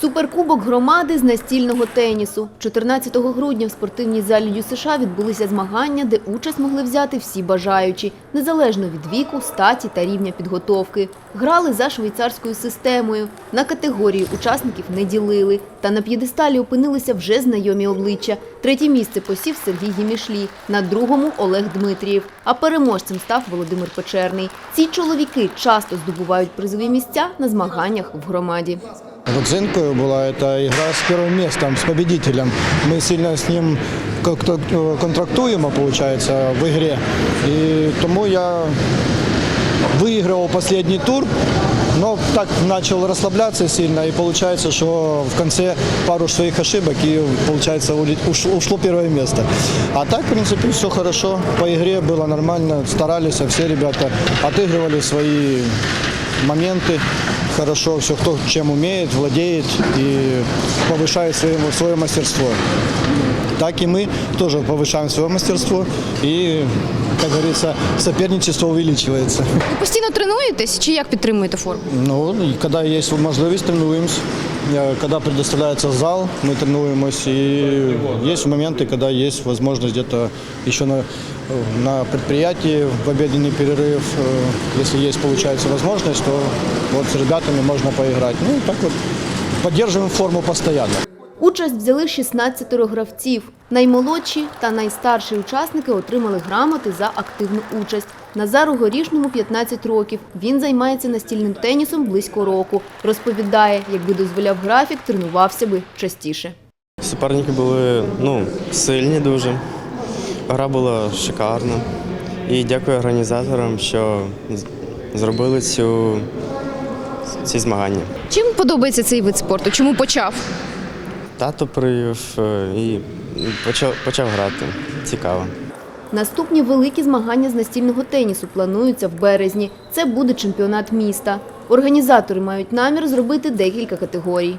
Суперкубок громади з настільного тенісу. 14 грудня в спортивній залі ЮСШ відбулися змагання, де участь могли взяти всі бажаючі, незалежно від віку, статі та рівня підготовки. Грали за швейцарською системою. На категорії учасників не ділили. Та на п'єдесталі опинилися вже знайомі обличчя. Третє місце посів Сергій Гімішлі, на другому – Олег Дмитрієв. А переможцем став Володимир Печерний. Ці чоловіки часто здобувають призові місця на змаганнях в громаді. Родзинкою была эта игра с первым местом, с победителем. Мы сильно с ним как-то контрактуємо, получается, в игре. И тому я выигрывал последний тур, но так начал расслабляться сильно, и получается, что в конце пару своих ошибок, и получается ушло первое место. А так, в принципе, все хорошо. По игре было нормально, старались, все ребята отыгрывали свои моменты хорошо, все кто чем умеет, владеет и повышает свое, свое мастерство. Так и мы тоже повышаем свое мастерство и, как говорится, соперничество увеличивается. Ви постійно тренуєтесь чи як підтримуєте форму? Ну, и когда есть возможность, тренируемся. Э, Когда предоставляется зал, мы тренируемся. И есть моменты, когда есть возможность где-то еще на, на предприятии в обеденный перерыв, э, если есть, получается, возможность, то вот с ребятами можно поиграть. Ну, и так вот поддерживаем форму постоянно. Участь взяли 16 гравців. Наймолодші та найстарші учасники отримали грамоти за активну участь. Назару Горішному 15 років. Він займається настільним тенісом близько року. Розповідає, якби дозволяв графік, тренувався би частіше. Суперники були ну, сильні дуже. Гра була шикарна. І дякую організаторам, що зробили цю, ці змагання. Чим подобається цей вид спорту? Чому почав? Тато привів е, і почав, почав грати. Цікаво. Наступні великі змагання з настільного тенісу плануються в березні. Це буде чемпіонат міста. Організатори мають намір зробити декілька категорій.